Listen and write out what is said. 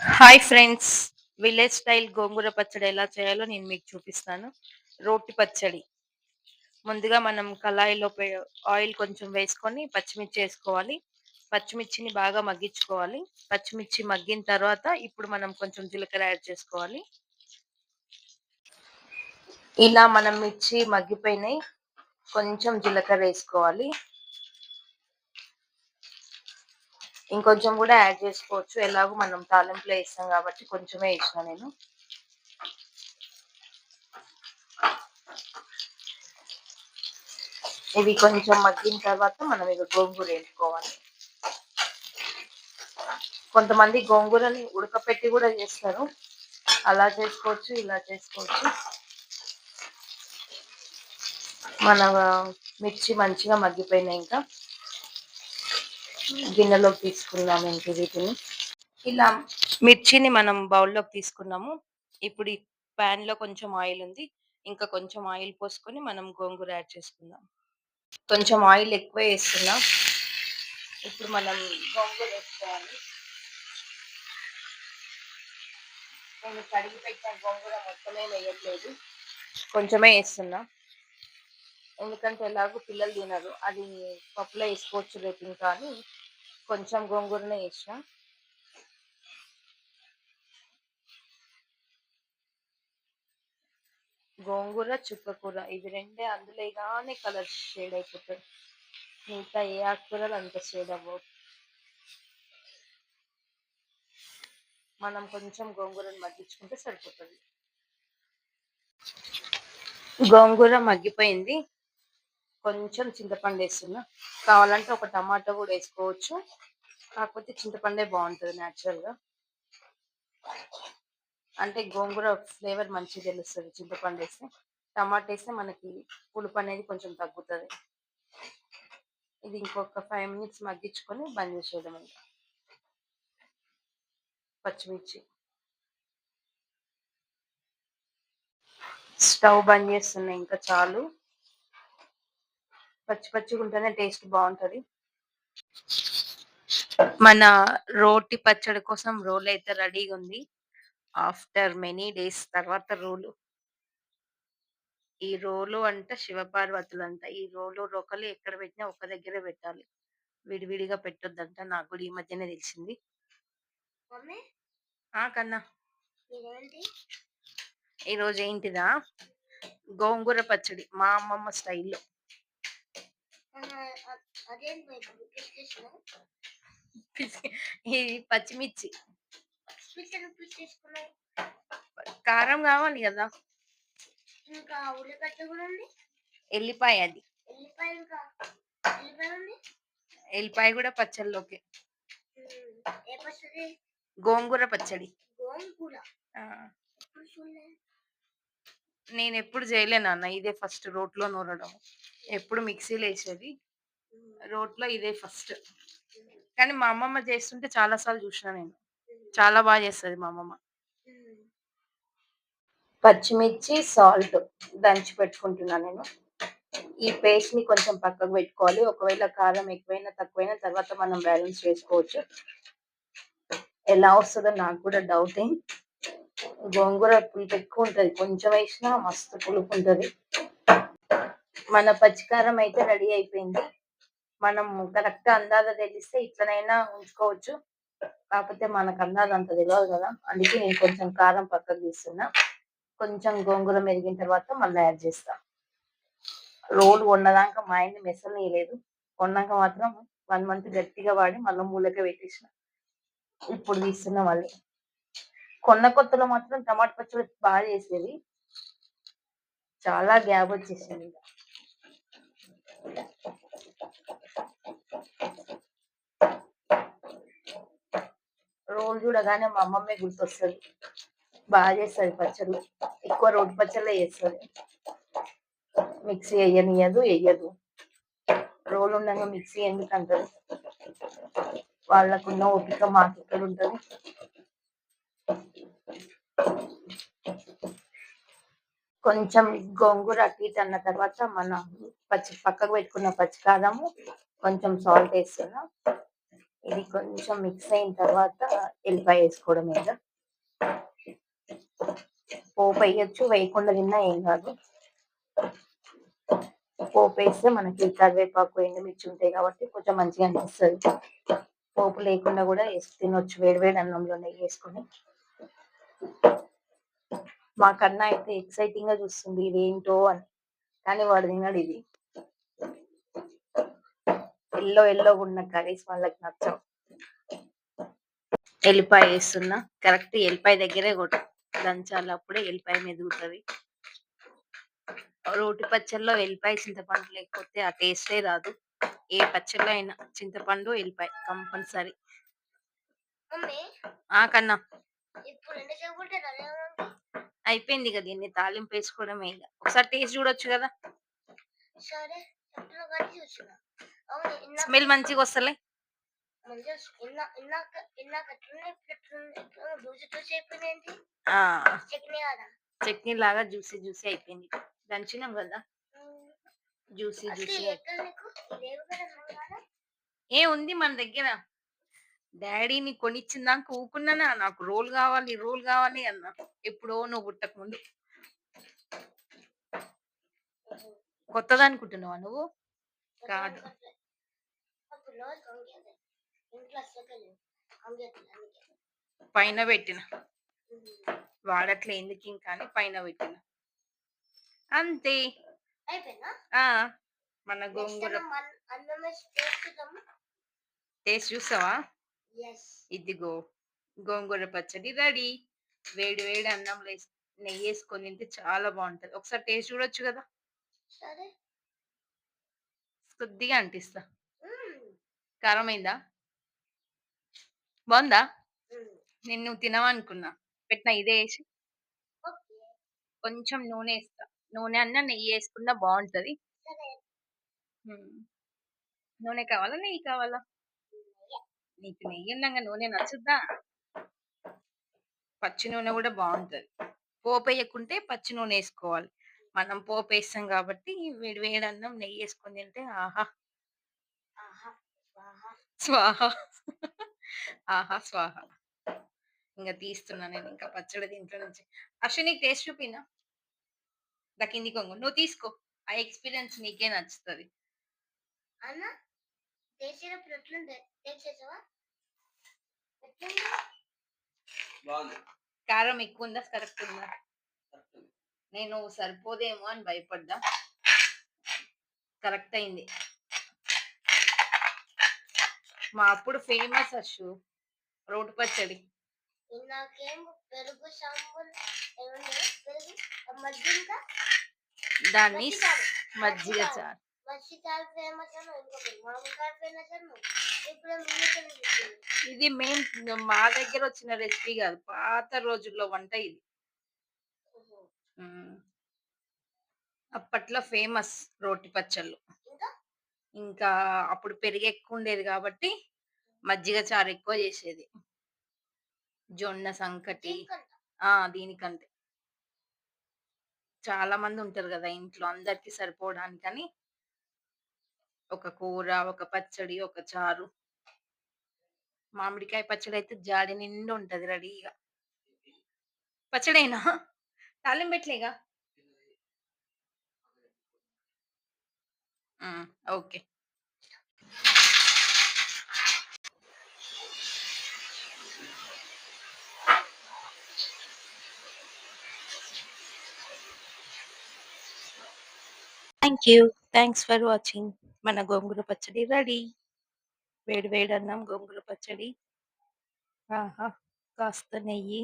Hi friends village style గోంగూర పచ్చడి ఎలా చేయాలో నేను మీకు చూపిస్తాను. రోటి పచ్చడి. ముందుగా మనం కళాయిలో ఆయిల్ కొంచెం వేసుకొని పచ్చిమిర్చి వేసుకోవాలి. పచ్చిమిర్చిని బాగా మగ్గించుకోవాలి. పచ్చిమిర్చి మగ్గిన తర్వాత ఇప్పుడు మనం కొంచెం జీలకర్ర యాడ్ చేసుకోవాలి. ఇలా మనం మిర్చి మగ్గిపోయినాయి. కొంచెం జీలకర్ర వేసుకోవాలి. ఇంకొంచెం కూడా యాడ్ చేసుకోవచ్చు. ఎలాగో మనం తాలింపులో వేస్తాం కాబట్టి కొంచెమే వేసిన నేను. ఇవి కొంచెం మగ్గిన తర్వాత మనం ఇక గోంగూర వేసుకోవాలి. కొంతమంది గోంగూరని ఉడకపెట్టి కూడా చేస్తారు. అలా చేసుకోవచ్చు ఇలా చేసుకోవచ్చు. మన మిర్చి మంచిగా మగ్గిపోయినాయి ఇంకా. గిన్నెలోకి తీసుకున్నాము ఇంక వీటిని. ఇలా మిర్చిని మనం బౌల్లోకి తీసుకున్నాము. ఇప్పుడు ఈ లో కొంచెం ఆయిల్ ఉంది. ఇంకా కొంచెం ఆయిల్ పోసుకొని మనం గోంగూర యాడ్ చేసుకుందాం. కొంచెం ఆయిల్ ఎక్కువ వేస్తున్నాం. ఇప్పుడు మనం గోంగూర వేసుకోవాలి. నేను కడిగి పెట్టిన గోంగూర మొత్తమే వేయట్లేదు. కొంచెమే వేస్తున్నా. ఎందుకంటే ఎలాగో పిల్లలు తినరు. అది పప్పులో వేసుకోవచ్చు రేపు ఇంకా అని. కొంచెం గోంగూరనే వేసిన గోంగూర చుక్కకూర ఇవి రెండే అందులో కానీ కలర్ షేడ్ అయిపోతుంది మిగతా ఏ ఆకుకూరలు అంత షేడ్ అవ్వవు. మనం కొంచెం గోంగూరను మగ్గించుకుంటే సరిపోతుంది. గోంగూర మగ్గిపోయింది. కొంచెం చింతపండు వేస్తున్నా. కావాలంటే ఒక టమాటా కూడా వేసుకోవచ్చు. కాకపోతే చింతపండే బాగుంటుంది న్యాచురల్గా అంటే గోంగూర ఫ్లేవర్ మంచిగా తెలుస్తుంది చింతపండు వేస్తే. టమాటా వేస్తే మనకి పులుపు అనేది కొంచెం తగ్గుతుంది. ఇది ఇంకొక ఫైవ్ మినిట్స్ మగ్గించుకొని బంద్ చేసేయడం ఇంకా పచ్చిమిర్చి. స్టవ్ బంద్ చేస్తున్నా ఇంకా చాలు. పచ్చి పచ్చిగా ఉంటేనే టేస్ట్ బాగుంటది. మన రోటి పచ్చడి కోసం రోల్ అయితే రెడీగా ఉంది ఆఫ్టర్ మెనీ డేస్ తర్వాత రోలు. ఈ రోలు అంట శివపార్వతులు అంట ఈ రోలు రొకలు ఎక్కడ పెట్టినా ఒక దగ్గరే పెట్టాలి. విడివిడిగా పెట్టొద్దంట. నాకు కూడా ఈ మధ్యనే తెలిసింది. ఆ కన్నా. ఈ రోజు ఏంటిదా? గోంగూర పచ్చడి. మా అమ్మమ్మ స్టైల్లో. ఇది పచ్చిమిర్చి కారం కావాలి కదా ఇంకా ఉల్లిగడ్డ కూడా ఉంది ఎల్లిపాయ అది ఎల్లిపాయ ఇంకా ఎల్లిపాయ ఉంది ఎల్లిపాయ కూడా పచ్చళ్ళలోకి ఏ పచ్చడి గోంగూర పచ్చడి గోంగూర నేను ఎప్పుడు చేయలేను అన్న ఇదే ఫస్ట్ రోట్లో నూరడం ఎప్పుడు మిక్సీలో వేసేది రోట్లో ఇదే ఫస్ట్. కానీ మా అమ్మమ్మ చేస్తుంటే చాలా సార్లు చూసిన నేను. చాలా బాగా చేస్తుంది మా అమ్మమ్మ. పచ్చిమిర్చి సాల్ట్ దంచి పెట్టుకుంటున్నాను నేను. ఈ పేస్ట్ని కొంచెం పక్కకు పెట్టుకోవాలి. ఒకవేళ కారం ఎక్కువైనా తక్కువైనా తర్వాత మనం బ్యాలెన్స్ చేసుకోవచ్చు. ఎలా వస్తుందో నాకు కూడా డౌటింగ్ గోంగూర పులుపు ఎక్కువ ఉంటది కొంచెం వేసినా మస్తు పులుపు ఉంటుంది మన పచ్చికారం అయితే రెడీ అయిపోయింది. మనం కరెక్ట్ అందాజ తెలిస్తే ఇట్లనైనా ఉంచుకోవచ్చు. కాకపోతే మనకు అందాజ అంత తెలియదు కదా. అందుకే నేను కొంచెం కారం పక్కకు తీస్తున్నా. కొంచెం గోంగూర మెరిగిన తర్వాత మళ్ళీ యాడ్ చేస్తాం. రోలు వండదాకా మా ఆయన్ని మెసలేయలేదు కొన్నాక మాత్రం వన్ మంత్ గట్టిగా వాడి మళ్ళీ మూలకే పెట్టేసిన. ఇప్పుడు తీస్తున్నా మళ్ళీ. కొన్న కొత్తలో మాత్రం టమాటా పచ్చడి బాగా చేసేది. చాలా గ్యాప్ వచ్చేసింది. రోల్ చూడగానే మా అమ్మమ్మే గుర్తొస్తుంది. బాగా చేస్తుంది పచ్చడి. ఎక్కువ రోడ్డు పచ్చళ్ళే చేస్తుంది. మిక్సీ వేయనియదు వేయదు. రోల్ ఉండగా మిక్సీ ఎందుకు అంటారు? వాళ్ళకున్న ఓపిక మాకు ఎక్కడ ఉంటుంది? కొంచెం గోంగూర అటు అన్న తర్వాత మన పచ్చి పక్కకు పెట్టుకున్న పచ్చికారము కొంచెం సాల్ట్ వేస్తున్నా ఇది కొంచెం మిక్స్ అయిన తర్వాత ఎల్లిపాయ వేసుకోవడం మీద. పోపు వేయచ్చు వేయకుండా తిన్నా ఏం కాదు. పోపు వేస్తే మనకి కరివేపాకు ఎండుమిర్చి ఉంటాయి కాబట్టి కొంచెం మంచిగా అనిపిస్తుంది. పోపు లేకుండా కూడా వేసి తినొచ్చు వేడి వేడి అన్నంలో నెయ్యి వేసుకొని. మా కన్నా అయితే ఎక్సైటింగ్గా చూస్తుంది ఇది ఏంటో అని. కానీ వాడు తిన్నాడు ఇది. ఎల్లో ఎల్లో ఉన్న కర్రీస్ వాళ్ళకి నచ్చవు. ఎల్లిపాయ వేస్తున్నా. కరెక్ట్ ఎల్లిపాయ దగ్గరే కొట్టు. దంచాలి అప్పుడే ఎల్లిపాయ మెదుగుతుంది రోటి పచ్చళ్ళలో ఎల్లిపాయ చింతపండు లేకపోతే ఆ టేస్టే రాదు. ఏ పచ్చళ్ళలో అయినా చింతపండు ఎల్లిపాయ కంపల్సరీ. కన్నా. అయిపోయింది కదా దీన్ని తాలింపు వేసుకోవడమే ఇక ఒకసారి టేస్ట్ చూడొచ్చు కదా. స్మెల్ మంచిగా వస్తలే? చట్నీ లాగా జ్యూసీ జ్యూసీ అయిపోయింది. దంచినాం కదా. జ్యూసీ జ్యూసీ ఏ ఉంది మన దగ్గర. డాడీని కొనిచ్చిందాక ఊకున్నానా నాకు రోల్ కావాలి రోల్ కావాలి అన్న. ఎప్పుడో నువ్వు పుట్టక ముందు. కొత్తది అనుకుంటున్నావా నువ్వు? కాదు. పైన పెట్టిన. వాడట్లే ఎందుకు ఇంకా అని పైన పెట్టిన. అంతే. మన గోంగూర. టేస్ట్ చూసావా ఇదిగో గోంగూర పచ్చడి రెడీ. వేడి వేడి అన్నంలో నెయ్యి వేసుకొని తింటే చాలా బాగుంటది. ఒకసారి టేస్ట్ చూడొచ్చు కదా? కొద్దిగా అంటిస్తా. కారం అయిందా బాగుందా. నేను నువ్వు తినవనుకున్నా. పెట్టిన ఇదే వేసి. కొంచెం నూనె వేస్తా. నూనె అన్న నెయ్యి వేసుకున్నా బాగుంటది. నూనె కావాలా? నెయ్యి కావాలా? నీకు నెయ్యి ఉన్నాక నూనె నచ్చుద్దా? పచ్చి నూనె కూడా బాగుంటది పోపు వేయకుంటే పచ్చి నూనె వేసుకోవాలి. మనం పోపు వేస్తాం కాబట్టి వేడి వేడి అన్నం నెయ్యి వేసుకొని తింటే ఆహా. స్వాహ. ఆహా స్వాహ. ఇంకా తీస్తున్నా నేను ఇంకా పచ్చడి దీంట్లో నుంచి. అశ్వ నీకు టేస్ట్ చూపినా? దా కింది కొంగు నువ్వు తీసుకో. ఆ ఎక్స్పీరియన్స్ నీకే నచ్చుతుంది. అన్న? చేసేటప్పుడు ఎట్లుండే టేస్ట్ చేసావా? ఎట్లుంది? బాగుంది. కారం ఎక్కువ ఉందా కరెక్ట్ ఉందా. నేను సరిపోదేమో అని భయపడ్డా. కరెక్ట్ అయింది. మా అప్పుడు ఫేమస్ అషు రోడ్డు పచ్చడి. నాకేం పెరుగు సాంబార్ ఏమంటే పెరుగు మజ్జిగ దాన్ని మజ్జిగ. చారు. ఇది మెయిన్ మా దగ్గర వచ్చిన రెసిపీ కాదు. పాత రోజుల్లో వంట ఇది. అప్పట్లో ఫేమస్ రోటి పచ్చళ్ళు. ఇంకా? అప్పుడు పెరుగు ఎక్కువ ఉండేది కాబట్టి మజ్జిగ చారు ఎక్కువ చేసేది. జొన్న సంకటి. ఆ దీనికంతే చాలా మంది ఉంటారు కదా ఇంట్లో అందరికి సరిపోవడానికని. ఒక కూర ఒక పచ్చడి ఒక చారు. మామిడికాయ పచ్చడి అయితే జాడి నిండు ఉంటది రెడీగా. పచ్చడైనా? తాలిం పెట్టలేగా? Okay. Thank you thanks for watching. మన గోంగూర పచ్చడి రెడీ. వేడి వేడి అన్నం గోంగూర పచ్చడి. ఆహా! కాస్త నెయ్యి.